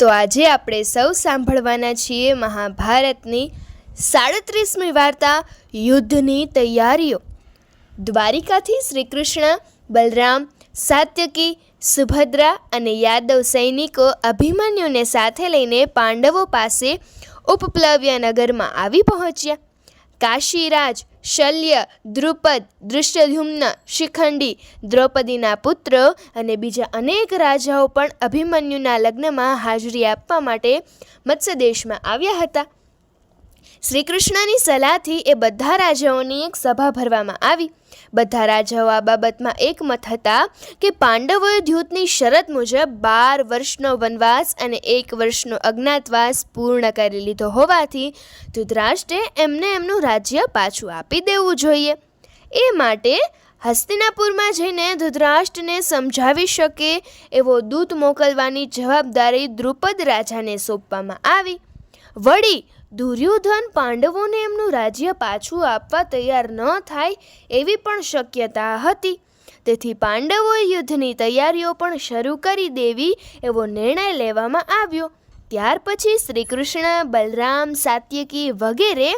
તો આજે આપણે સૌ સાંભળવાના છીએ મહાભારતની સાડત્રીસમી વાર્તા યુદ્ધની તૈયારીઓ. દ્વારિકાથી શ્રી કૃષ્ણ બલરામ, સાત્યકી, સુભદ્રા અને યાદવ સૈનિકો અભિમન્યુને સાથે લઈને પાંડવો પાસે ઉપપ્લવ્ય નગરમાં આવી પહોંચ્યા. કાશીરાજ શલ્ય, દ્રુપદ દૃષ્ટધ્યુમ્ન શિખંડી, દ્રૌપદીના પુત્રો અને બીજા અનેક રાજાઓ પણ અભિમન્યુના લગ્નમાં હાજરી આપવા માટે મત્સ્યદેશમાં આવ્યા હતા. શ્રી કૃષ્ણની સલાહથી એ બધા રાજાઓની એક સભા ભરવામાં આવી. બધા રાજાઓ આ બાબતમાં એકમત હતા કે પાંડવોએ ધ્યુતની શરત મુજબ બાર વર્ષનો વનવાસ અને એક વર્ષનો અજ્ઞાતવાસ પૂર્ણ કરી લીધો હોવાથી ધૃતરાષ્ટ્રે એમને એમનું રાજ્ય પાછું આપી દેવું જોઈએ. એ માટે હસ્તિનાપુરમાં જઈને ધૃતરાષ્ટ્રને સમજાવી શકે એવો દૂત મોકલવાની જવાબદારી દ્રુપદ રાજાને સોંપવામાં આવી. વળી દુર્યોધન પાંડવોને એમનું રાજ્ય પાછું આપવા તૈયાર ન થાય એવી પણ શક્યતા હતી. તેથી પાંડવોએ યુદ્ધની તૈયારીઓ પણ શરૂ કરી દેવી એવો નિર્ણય લેવામાં આવ્યો. ત્યાર પછી શ્રીકૃષ્ણ, બલરામ, સાત્યકી વગેરે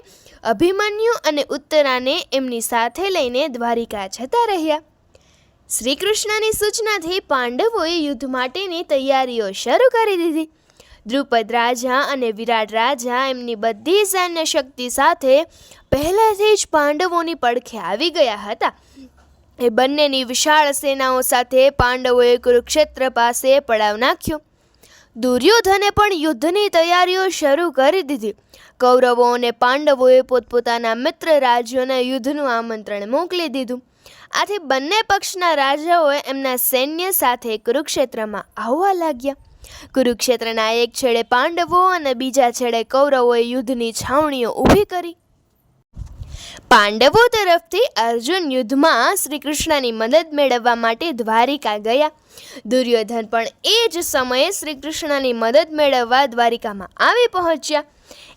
અભિમન્યુ અને ઉત્તરાને એમની સાથે લઈને દ્વારિકા જતા રહ્યા. શ્રીકૃષ્ણની સૂચનાથી પાંડવોએ યુદ્ધ માટેની તૈયારીઓ શરૂ કરી દીધી. દ્રુપદ રાજા અને વિરાટ રાજા એમની બધી સૈન્ય શક્તિ સાથે પહેલેથી જ પાંડવોની પડખે આવી ગયા હતા. એ બંનેની વિશાળ સેનાઓ સાથે પાંડવોએ કુરુક્ષેત્ર પાસે પડાવ નાખ્યો. દુર્યોધને પણ યુદ્ધની તૈયારીઓ શરૂ કરી દીધી. કૌરવો અને પાંડવોએ પોતપોતાના મિત્ર રાજ્યોને યુદ્ધનું આમંત્રણ મોકલી દીધું. આથી બંને પક્ષના રાજાઓએ એમના સૈન્ય સાથે કુરુક્ષેત્રમાં આવવા લાગ્યા. કુરુક્ષેત્રના એક છેડે પાંડવો અને બીજા છેડે કૌરવોએ યુદ્ધની છાવણીઓ ઊભી કરી. પાંડવો તરફથી અર્જુન યુદ્ધમાં શ્રી કૃષ્ણની મદદ મેળવવા માટે દ્વારિકા ગયા. દુર્યોધન પણ એ જ સમયે શ્રી કૃષ્ણની મદદ મેળવવા દ્વારિકામાં આવી પહોંચ્યા.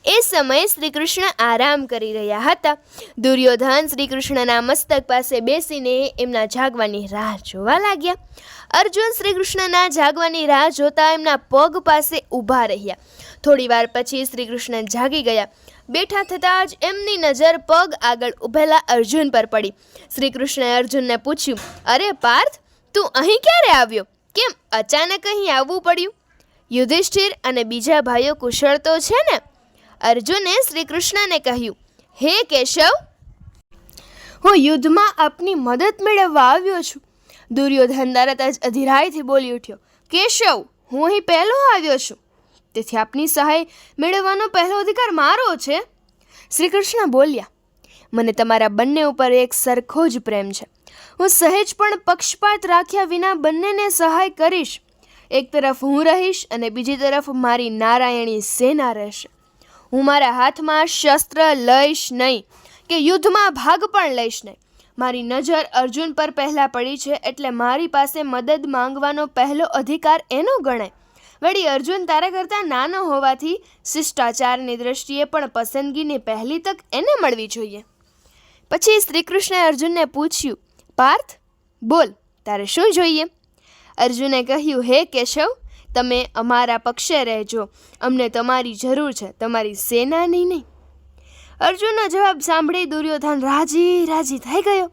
એ સમયે શ્રી કૃષ્ણ આરામ કરી રહ્યા હતા. દુર્યોધન શ્રી કૃષ્ણના મસ્તક પાસે બેસીને એમના જાગવાની રાહ જોવા લાગ્યા. અર્જુન શ્રી કૃષ્ણના જાગવાની રાહ જોતા એમના પગ પાસે ઊભા રહ્યા. થોડી વાર પછી શ્રી કૃષ્ણ જાગી ગયા. બેઠા થતાં જ એમની નજર પગ આગળ ઊભેલા અર્જુન પર પડી. શ્રી કૃષ્ણએ અર્જુનને પૂછ્યું, અરે પાર્થ, તું અહીં ક્યારે આવ્યો? કેમ અચાનક અહીં આવવું પડ્યું? યુધિષ્ઠિર અને બીજા ભાઈઓ કુશળ તો છે ને? અર્જુને શ્રી કૃષ્ણને કહ્યું, હે કેશવ, હું યુદ્ધમાં આપની મદદ મેળવવા આવ્યો છું. દુર્યોધન તરત જ અધિરાયથી બોલી ઉઠ્યો, કેશવ, હું અહીં પહેલો આવ્યો છું. તેથી આપની સહાય મેળવવાનો પહેલો અધિકાર મારો છે. શ્રી કૃષ્ણ બોલ્યા, મને તમારા બંને ઉપર એક સરખો જ પ્રેમ છે. હું સહેજ પણ પક્ષપાત રાખ્યા વિના બંનેને સહાય કરીશ. એક તરફ હું રહીશ અને બીજી તરફ મારી નારાયણી સેના રહેશે. હું મારા હાથમાં શસ્ત્ર લઈશ નહીં કે યુદ્ધમાં ભાગ પણ લઈશ નહીં. મારી નજર અર્જુન પર પહેલાં પડી છે એટલે મારી પાસે મદદ માંગવાનો પહેલો અધિકાર એનો ગણાય. વળી અર્જુન તારા કરતાં નાનો હોવાથી શિષ્ટાચારની દ્રષ્ટિએ પણ પસંદગીની પહેલી તક એને મળવી જોઈએ. પછી શ્રી કૃષ્ણે અર્જુનને પૂછ્યું, પાર્થ, બોલ, તારે શું જોઈએ? અર્જુને કહ્યું, હે કેશવ, તમે અમારા પક્ષે રહેજો. અમને તમારી જરૂર છે, તમારી સેનાની નહીં. અર્જુનનો જવાબ સાંભળી દુર્યોધન રાજી રાજી થઈ ગયો.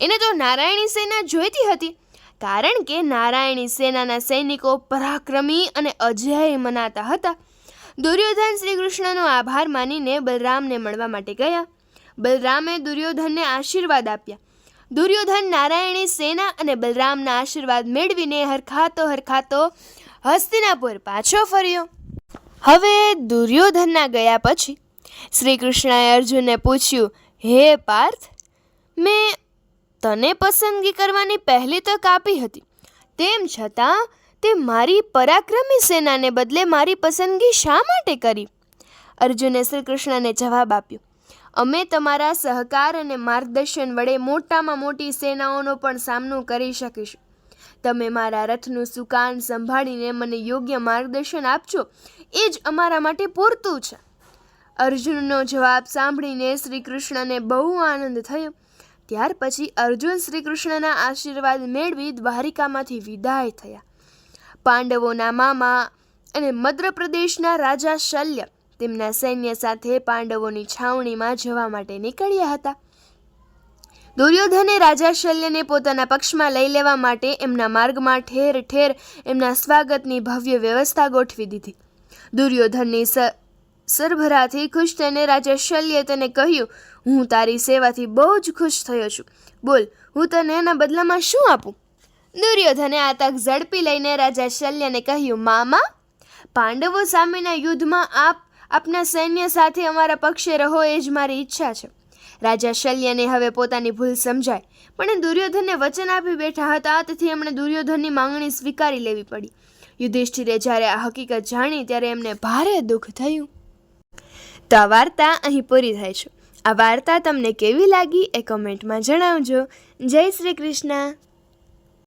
એને તો નારાયણી સેના જોઈતી હતી. કારણ કે નારાયણી સેનાના સૈનિકો પરાક્રમી અને અજેય મનાતા હતા. દુર્યોધન શ્રી કૃષ્ણનો આભાર માનીને બલરામને મળવા માટે ગયા. બલરામે દુર્યોધનને આશીર્વાદ આપ્યા. દુર્યોધન નારાયણી સેના અને બલરામના આશીર્વાદ મેળવીને હરખાતો હરખાતો હસ્તિનાપુર પાછો ફર્યો. હવે દુર્યોધનના ગયા પછી શ્રી કૃષ્ણએ અર્જુનને પૂછ્યું, હે પાર્થ, મેં તને પસંદગી કરવાની પહેલી તક આપી હતી. તેમ છતાં, તે મારી પરાક્રમી સેનાને બદલે મારી પસંદગી શા માટે કરી? અર્જુને શ્રી કૃષ્ણને જવાબ આપ્યો, અમે તમારા સહકાર અને માર્ગદર્શન વડે મોટામાં મોટી સેનાઓનો પણ સામનો કરી શકીશું. તમે મારા રથનું સુકાન સંભાળીને મને યોગ્ય માર્ગદર્શન આપજો, એ જ અમારા માટે પૂરતું છે. અર્જુનનો જવાબ સાંભળીને શ્રી કૃષ્ણને બહુ આનંદ થયો ત્યાર પછી અર્જુન શ્રી આશીર્વાદ મેળવી દ્વારિકામાંથી વિદાય થયા. પાંડવોના મામા અને મધ્યપ્રદેશના રાજા શલ્ય તેમના સૈન્ય સાથે પાંડવોની છાવણીમાં જવા માટે નીકળ્યા હતા. દુર્યોધને રાજા શલ્યને પોતાના પક્ષમાં લઈ લેવા માટે એમના માર્ગમાં ઠેર ઠેર એમના સ્વાગતની ભવ્ય વ્યવસ્થા ગોઠવી દીધી. દુર્યોધનની સરભરાથી ખુશ થઈને રાજા શલ્યે તેને કહ્યું હું તારી સેવાથી બહુ જ ખુશ થયો છું. બોલ, હું તને એના બદલામાં શું આપું? દુર્યોધને આ તક ઝડપી લઈને રાજા શલ્યને કહ્યું, મામા, પાંડવો સામેના યુદ્ધમાં આપ, આપના સૈન્ય સાથે અમારા પક્ષે રહો એ જ મારી ઈચ્છા છે. રાજા શલ્યને હવે પોતાની ભૂલ સમજાય, પણ એ દુર્યોધનને વચન આપી બેઠા હતા, તેથી એમણે દુર્યોધનની માંગણી સ્વીકારી લેવી પડી. યુધિષ્ઠિરે જ્યારે આ હકીકત જાણી, ત્યારે એમને ભારે દુઃખ થયું. તો વાર્તા અહીં પૂરી થાય છે. આ વાર્તા તમને કેવી લાગી એ કમેન્ટમાં જણાવજો. જય શ્રી કૃષ્ણ.